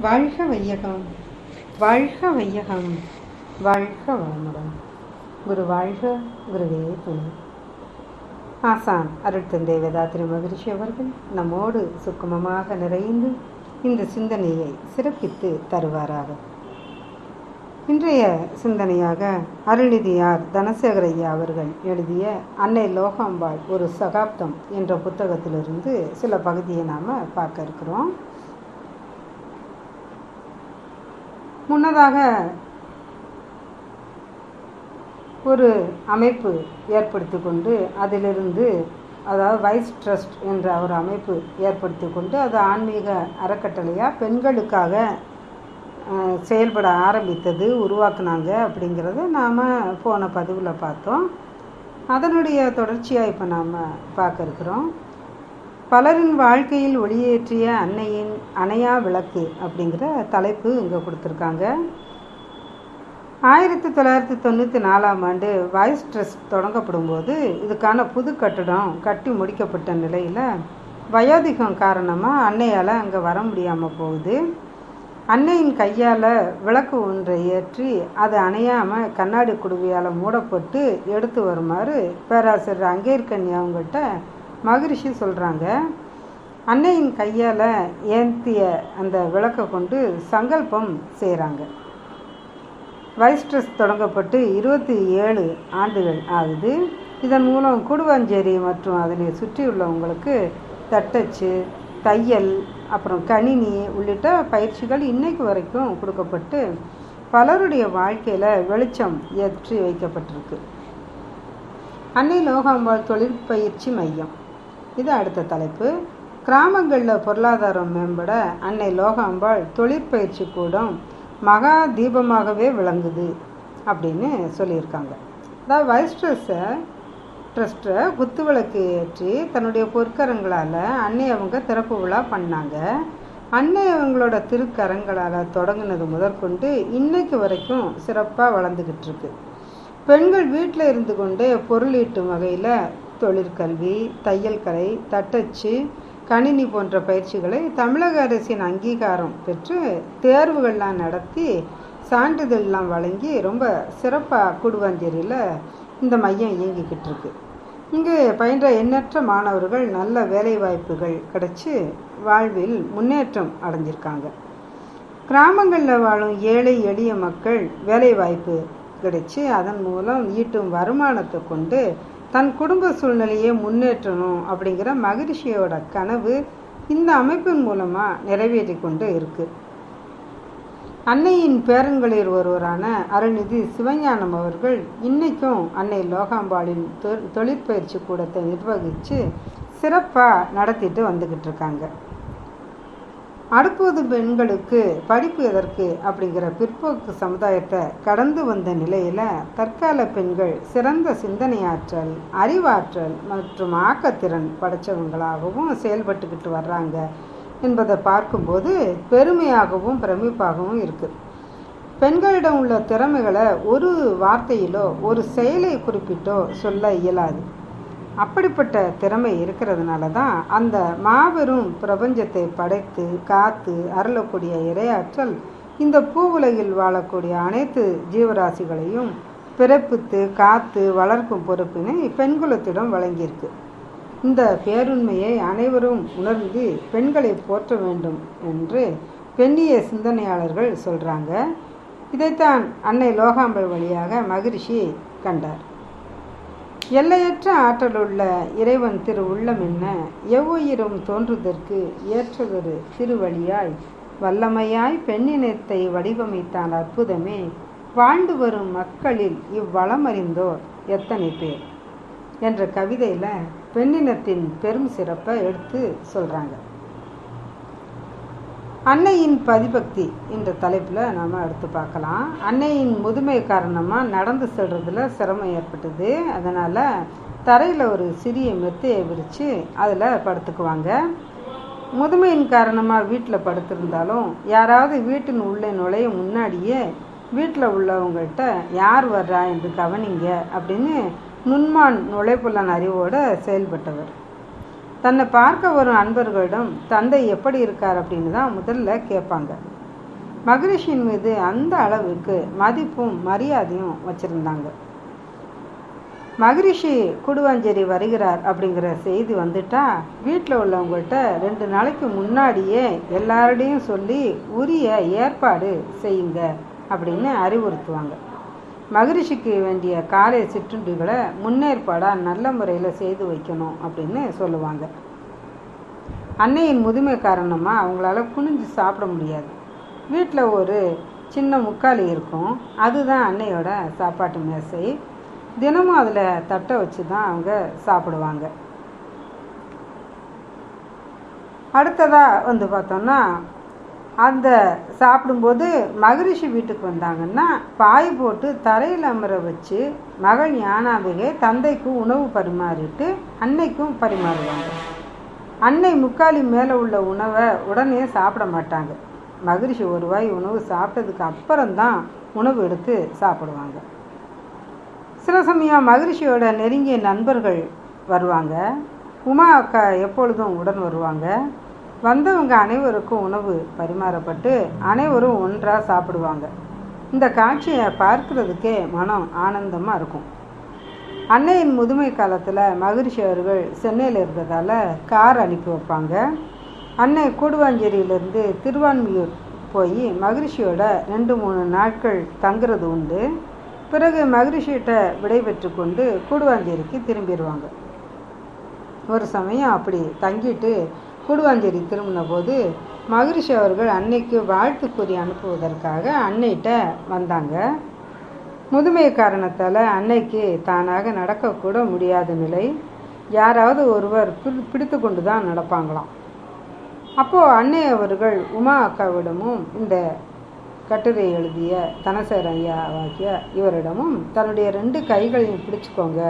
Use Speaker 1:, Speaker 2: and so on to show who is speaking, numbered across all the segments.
Speaker 1: வாழ்க வையகம். வாழ்க வையகம். வாழ்க வளமுடன். குரு வாழ்க குருவே துணை. ஆசான் அருட்தந்தை வேதாத்திரி மகிழ்ச்சி அவர்கள் நம்மோடு சுக்குமமாக நிறைந்து இந்த சிந்தனையை சிறப்பித்து தருவாராக. இன்றைய சிந்தனையாக அருள்நிதியார் தனசேகரையா அவர்கள் எழுதிய அன்னை லோகாம்பாள் ஒரு சகாப்தம் என்ற புத்தகத்திலிருந்து சில பகுதியை நாம் பார்க்க இருக்கிறோம். முன்னதாக ஒரு அமைப்பு ஏற்படுத்தி கொண்டு அதிலிருந்து அதாவது வைஸ் ட்ரஸ்ட் என்ற ஒரு அமைப்பு ஏற்படுத்தி கொண்டு அது ஆன்மீக அறக்கட்டளையாக பெண்களுக்காக செயல்பட ஆரம்பித்தது உருவாக்குனாங்க அப்படிங்கிறத நாம் போன பதிவில் பார்த்தோம். அதனுடைய தொடர்ச்சியாக இப்போ நாம் பார்க்க இருக்கிறோம். பலரின் வாழ்க்கையில் ஒளியேற்றிய அன்னையின் அணையா விளக்கு அப்படிங்கிற தலைப்பு இங்கே கொடுத்துருக்காங்க. ஆயிரத்தி தொள்ளாயிரத்தி தொண்ணூற்றி நாலாம் ஆண்டு வாய்ஸ் ட்ரஸ்ட் தொடங்கப்படும் போது இதுக்கான புது கட்டடம் கட்டி முடிக்கப்பட்ட நிலையில் வயோதிகம் காரணமாக அன்னையால் அங்கே வர முடியாமல் போகுது. அன்னையின் கையால் விளக்கு ஒன்றை ஏற்றி அது அணையாமல் கண்ணாடி குடுவையால் மூடப்பட்டு எடுத்து வருமாறு பேராசிரியர் அங்கேற்கண்ணி அவங்கள்ட்ட மகரிஷி சொல்கிறாங்க அன்னையின் கையால் ஏந்திய அந்த விளக்கை கொண்டு சங்கல்பம் செய்கிறாங்க வைஸ்ட்ரஸ் தொடங்கப்பட்டு இருபத்தி ஏழு ஆண்டுகள் ஆகுது. இதன் மூலம் கூடுவாஞ்சேரி மற்றும் அதனை சுற்றியுள்ளவங்களுக்கு தட்டச்சு தையல் அப்புறம் கணினி உள்ளிட்ட பயிற்சிகள் இன்னைக்கு வரைக்கும் கொடுக்கப்பட்டு பலருடைய வாழ்க்கையில் வெளிச்சம் ஏற்றி வைக்கப்பட்டிருக்கு. அன்னை லோகாம்பாள் தொழிற்பயிற்சி மையம். இது அடுத்த தலைப்பு. கிராமங்களில் பொருளாதாரம் மேம்பட அன்னை லோகாம்பாள் தொழிற்பயிற்சி கூடம் மகா தீபமாகவே விளங்குது அப்படின்னு சொல்லியிருக்காங்க. அதாவது வைஸ்ட்ரஸை ட்ரஸ்ட்டை குத்துவிளக்கு ஏற்றி தன்னுடைய பொற்கரங்களால் அன்னை அவங்க திறப்பு விழா பண்ணாங்க. அன்னை அவங்களோட திருக்கரங்களால் தொடங்கினது முதற்கொண்டு இன்னைக்கு வரைக்கும் சிறப்பாக வளர்ந்துக்கிட்டு இருக்கு. பெண்கள் வீட்டில் இருந்து கொண்டே பொருளீட்டும் வகையில் தொழிற்கல்வி தையல் கலை தட்டச்சு கணினி போன்ற பயிற்சிகளை தமிழக அரசின் அங்கீகாரம் பெற்று தேர்வுகள்லாம் நடத்தி சான்றிதழ்லாம் வழங்கி ரொம்ப சிறப்பாக கூடுவாஞ்சேரியில் இந்த மையம் இயங்கிக்கிட்டு இருக்கு இங்கு பயின்ற எண்ணற்ற மாணவர்கள் நல்ல வேலைவாய்ப்புகள் கிடைச்சி வாழ்வில் முன்னேற்றம் அடைஞ்சிருக்காங்க. கிராமங்களில் வாழும் ஏழை எளிய மக்கள் வேலைவாய்ப்பு கிடைச்சி அதன் மூலம் ஈட்டும் வருமானத்தை கொண்டு தன் குடும்ப சூழ்நிலையை முன்னேற்றணும் அப்படிங்கிற மகிழ்ச்சியோட கனவு இந்த அமைப்பின் மூலமாக நிறைவேற்றி கொண்டு இருக்கு. அன்னையின் பேரன்களில் ஒருவரான அருள்நிதி சிவஞானம் அவர்கள் இன்னைக்கும் அன்னை லோகாம்பாளின் தொ- தொழிற்பயிற்சி கூடத்தை நிர்வகித்து சிறப்பாக நடத்திட்டு வந்துக்கிட்டு இருக்காங்க. அடுப்பது பெண்களுக்கு படிப்பு எதற்கு அப்படிங்கிற பிற்போக்கு சமுதாயத்தை கடந்து வந்த நிலையில் தற்கால பெண்கள் சிறந்த சிந்தனையாற்றல் அறிவாற்றல் மற்றும் ஆக்கத்திறன் படைச்சவங்களாகவும் செயல்பட்டுக்கிட்டு வர்றாங்க என்பதை பார்க்கும்போது பெருமையாகவும் பிரமிப்பாகவும் இருக்குது பெண்களிடம் உள்ள திறமைகளை ஒரு வார்த்தையிலோ ஒரு செயலை குறிப்பிட்டோ சொல்ல இயலாது. அப்படிப்பட்ட திறமை இருக்கிறதுனால தான் அந்த மாபெரும் பிரபஞ்சத்தை படைத்து காத்து அருளக்கூடிய இரையாற்றல் இந்த பூவுலகில் வாழக்கூடிய அனைத்து ஜீவராசிகளையும் பிறப்பித்து காத்து வளர்க்கும் பொறுப்பினை பெண்குலத்திடம் வழங்கியிருக்கு. இந்த பேருண்மையை அனைவரும் உணர்ந்து பெண்களை போற்ற வேண்டும் என்று பெண்ணிய சிந்தனையாளர்கள் சொல்கிறாங்க இதைத்தான் அன்னை லோகாம்பல் வழியாக மகிழ்ச்சி கண்டார். எல்லையற்ற ஆற்றலுள்ள இறைவன் திரு உள்ளம் என்ன? எவ்வுயிரும் தோன்றுதற்கு ஏற்றதொரு திருவழியாய் வல்லமையாய் பெண்ணினத்தை வடிவமைத்தான் அற்புதமே. வாழ்ந்து வரும் மக்களில் இவ்வளமறிந்தோர் எத்தனை பேர்? என்ற கவிதையில் பெண்ணினத்தின் பெரும் சிறப்பை எடுத்து சொல்கிறாங்க அன்னையின் பதிபக்தி என்ற தலைப்பில் நாம் எடுத்து பார்க்கலாம். அன்னையின் முதுமை காரணமாக நடந்து செல்றதுல சிரமம் ஏற்பட்டது. அதனால் தரையில் ஒரு சிறிய மெத்தையை விரித்து அதில் படுத்துக்குவாங்க. முதுமையின் காரணமாக வீட்டில் படுத்திருந்தாலும் யாராவது வீட்டின் உள்ளே நுழைய முன்னாடியே வீட்டில் உள்ளவங்கள்ட்ட யார் வர்றா? என்று கவனிங்க அப்படின்னு நுண்மான் நுழைப்புலன் அறிவோடு செயல்பட்டவர். தன்னை பார்க்க வரும் அன்பர்களிடம் தந்தை எப்படி இருக்கார்? அப்படின்னு தான் முதல்ல கேட்பாங்க. மகரிஷியின் மீது அந்த அளவுக்கு மதிப்பும் மரியாதையும் வச்சுருந்தாங்க. மகரிஷி குடுவாஞ்சேரி வருகிறார் அப்படிங்கிற செய்தி வந்துட்டா வீட்டில் உள்ளவங்கள்ட்ட ரெண்டு நாளைக்கு முன்னாடியே எல்லாரோடையும் சொல்லி உரிய ஏற்பாடு செய்யுங்க அப்படின்னு அறிவுறுத்துவாங்க. மகரிஷிக்கு வேண்டிய காலை சிற்றுண்டிகளை முன்னேற்பாடாக நல்ல முறையில் செய்து வைக்கணும் அப்படின்னு சொல்லுவாங்க. அன்னையின் முதுமை காரணமாக அவங்களால குனிஞ்சு சாப்பிட முடியாது. வீட்டில் ஒரு சின்ன முக்காலி இருக்கும். அதுதான் அன்னையோட சாப்பாட்டு மேசை. தினமும் அதில் தட்டை வச்சு தான் அவங்க சாப்பிடுவாங்க. அடுத்ததாக வந்து பார்த்தோம்னா அந்த சாப்பிடும்போது மகரிஷி வீட்டுக்கு வந்தாங்கன்னா பாய் போட்டு தரையில் அமர வச்சு மகள் ஞானாம்பிகை தந்தைக்கும் உணவு பரிமாறிட்டு அன்னைக்கும் பரிமாறுவாங்க. அன்னை முக்காலி மேலே உள்ள உணவை உடனே சாப்பிட மாட்டாங்க. மகரிஷி ஒரு வாய் உணவு சாப்பிட்டதுக்கு அப்புறம்தான் உணவு எடுத்து சாப்பிடுவாங்க. சில சமயம் மகரிஷியோட நெருங்கிய நண்பர்கள் வருவாங்க. உமா அக்கா எப்பொழுதும் உடன் வருவாங்க. வந்தவங்க அனைவருக்கும் உணவு பரிமாறப்பட்டு அனைவரும் ஒன்றாக சாப்பிடுவாங்க. இந்த காட்சியை பார்க்குறதுக்கே மனம் ஆனந்தமாக இருக்கும். அன்னையின் முதுமை காலத்தில் மகிழ்ச்சி அவர்கள் சென்னையில் இருந்ததால் கார் அனுப்பி வைப்பாங்க. அன்னை கூடுவாஞ்சேரியிலேருந்து திருவான்மியூர் போய் மகிழ்ச்சியோட ரெண்டு மூணு நாட்கள் தங்குறது உண்டு. பிறகு மகிழ்ச்சியிட்ட விடைபெற்று கொண்டு கூடுவாஞ்சேரிக்கு திரும்பிடுவாங்க. ஒரு சமயம் அப்படி தங்கிட்டு கூடுவாஞ்சேரி திரும்பின போது மகரிஷி அவர்கள் அன்னைக்கு வாழ்த்து கூறி அனுப்புவதற்காக அன்னைகிட்ட வந்தாங்க. முதுமை காரணத்தால் அன்னைக்கு தானாக நடக்கக்கூட முடியாத நிலை. யாராவது ஒருவர் பிடி பிடித்து கொண்டு தான் நடப்பாங்களாம். அப்போது அன்னை அவர்கள் உமா அக்காவிடமும் இந்த கட்டுரை எழுதிய தனசேர ஐயாவாகிய இவரிடமும் தன்னுடைய ரெண்டு கைகளையும் பிடிச்சிக்கோங்க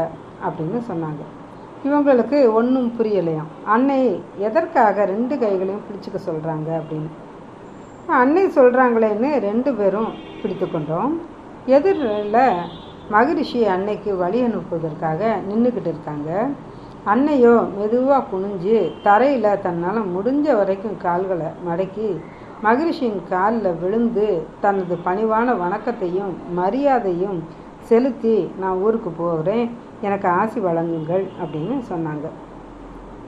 Speaker 1: அப்படின்னு சொன்னாங்க. இவங்களுக்கு ஒன்றும் புரியலையாம். அன்னை எதற்காக ரெண்டு கைகளையும் பிடிச்சிக்க சொல்கிறாங்க அப்படின்னு. அன்னை சொல்கிறாங்களேன்னு ரெண்டு பேரும் பிடித்து கொண்டோம். எதிரில் மகரிஷி அன்னைக்கு வழி அனுப்புவதற்காக நின்றுக்கிட்டு இருக்காங்க. அன்னையோ மெதுவாக குனிஞ்சு தரையில் தன்னால் முடிஞ்ச வரைக்கும் கால்களை மடக்கி மகரிஷியின் காலில் விழுந்து தனது பணிவான வணக்கத்தையும் மரியாதையும் செலுத்தி நான் ஊருக்கு போகிறேன் எனக்கு ஆசி வழங்குங்கள் அப்படின்னு சொன்னாங்க.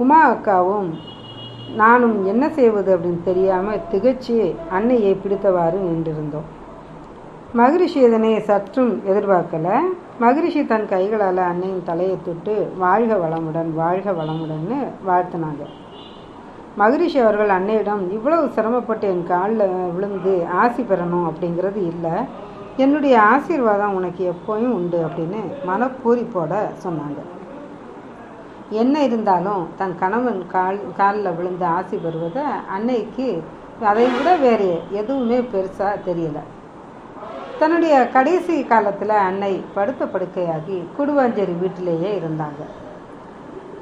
Speaker 1: உமா அக்காவும் நானும் என்ன செய்வது அப்படின்னு தெரியாமல் திகச்சு அன்னையை பிடித்தவாறு நின்றிருந்தோம். மகரிஷி இதனை சற்றும் எதிர்பார்க்கல. மகரிஷி தன் கைகளால் அன்னையின் தலையை தொட்டு வாழ்க வளமுடன் வாழ்க வளமுடன்னு வாழ்த்தினாங்க. மகரிஷி அவர்கள் அன்னையிடம் இவ்வளவு சிரமப்பட்டு என் காலில் விழுந்து ஆசி பெறணும் அப்படிங்கிறது இல்லை. என்னுடைய ஆசீர்வாதம் உனக்கு எப்போயும் உண்டு அப்படின்னு மனப்பூரிப்போட சொன்னாங்க. என்ன இருந்தாலும் தன் கணவன் கால் காலில் விழுந்து ஆசி பெறுவதை அன்னைக்கு அதை விட வேறு எதுவுமே பெருசாக தெரியலை. தன்னுடைய கடைசி காலத்தில் அன்னை படுத்த படுக்கையாகி குடுவாஞ்சேரி வீட்டிலேயே இருந்தாங்க.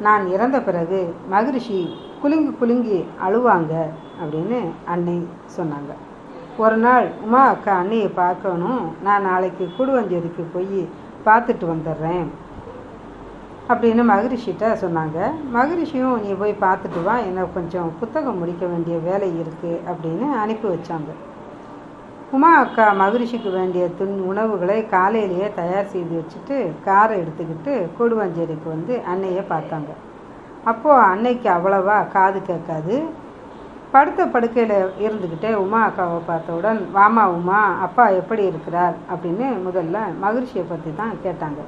Speaker 1: நான் இறந்த பிறகு மகரிஷி குலுங்கி குலுங்கி அழுவாங்க அப்படின்னு அன்னை சொன்னாங்க. ஒரு நாள் உமா அக்கா அன்னையை பார்க்கணும். நான் நாளைக்கு கூடுவஞ்சேரிக்கு போய் பார்த்துட்டு வந்துடுறேன் அப்படின்னு மகரிஷிட்ட சொன்னாங்க. மகரிஷியும் நீ போய் பார்த்துட்டு வா. எனக்கு கொஞ்சம் புத்தகம் முடிக்க வேண்டிய வேலை இருக்குது அப்படின்னு அனுப்பி வச்சாங்க. உமா அக்கா மகரிஷிக்கு வேண்டிய துண் உணவுகளை காலையிலேயே தயார் செய்து வச்சுட்டு காரை எடுத்துக்கிட்டு கொடுவாஞ்சேரிக்கு வந்து அன்னையை பார்த்தாங்க. அப்போது அன்னைக்கு அவ்வளவா காது கேட்காது. படுத்த படுக்கையில் இருந்துக்கிட்டே உமா அக்காவை பார்த்தவுடன் வாமா உமா அப்பா எப்படி இருக்கிறார்? அப்படின்னு முதல்ல மகிழ்ச்சியை பற்றி தான் கேட்டாங்க.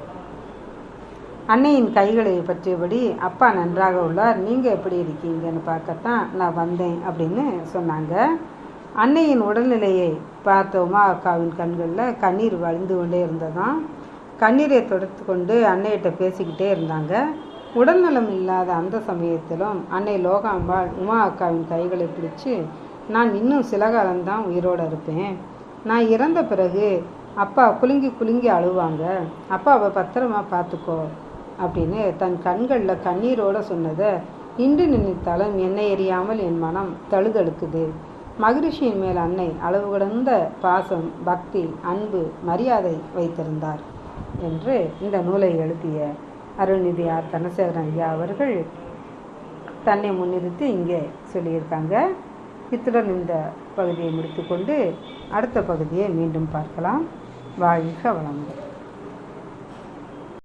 Speaker 1: அன்னையின் கைகளை பற்றியபடி அப்பா நன்றாக உள்ளார் நீங்கள் எப்படி இருக்கீங்கன்னு பார்க்கத்தான் நான் வந்தேன் அப்படின்னு சொன்னாங்க. அன்னையின் உடல்நிலையை பார்த்த உமா அக்காவின் கண்களில் கண்ணீர் வழிந்து கொண்டே இருந்ததாம். கண்ணீரை தொடர்த்து கொண்டு அன்னையிட்ட பேசிக்கிட்டே இருந்தாங்க. உடல்நலம் இல்லாத அந்த சமயத்திலும் அன்னை லோகாம்பாள் உமா அக்காவின் கைகளை பிடிச்சு நான் இன்னும் சில காலம்தான் உயிரோடு இருப்பேன். நான் இறந்த பிறகு அப்பா குலுங்கி குலுங்கி அழுவாங்க. அப்பாவை பத்திரமா பார்த்துக்கோ அப்படின்னு தன் கண்களில் கண்ணீரோடு சொன்னதை இன்று நினைத்தாலும் என்னை எறியாமல் என் மனம் தழுதழுக்குது. மகரிஷியின் மேல் அன்னை அளவு கடந்த பாசம் பக்தி அன்பு மரியாதை வைத்திருந்தார் என்று இந்த நூலை எழுதிய அருள்நிதி ஆர் தனசேகரன் ஐயா அவர்கள் தன்னை முன்னிறுத்தி இங்கே சொல்லியிருக்காங்க. இத்துடன் இந்த பகுதியை முடித்துக்கொண்டு அடுத்த பகுதியை மீண்டும் பார்க்கலாம். வாழ்க வளமுடன்.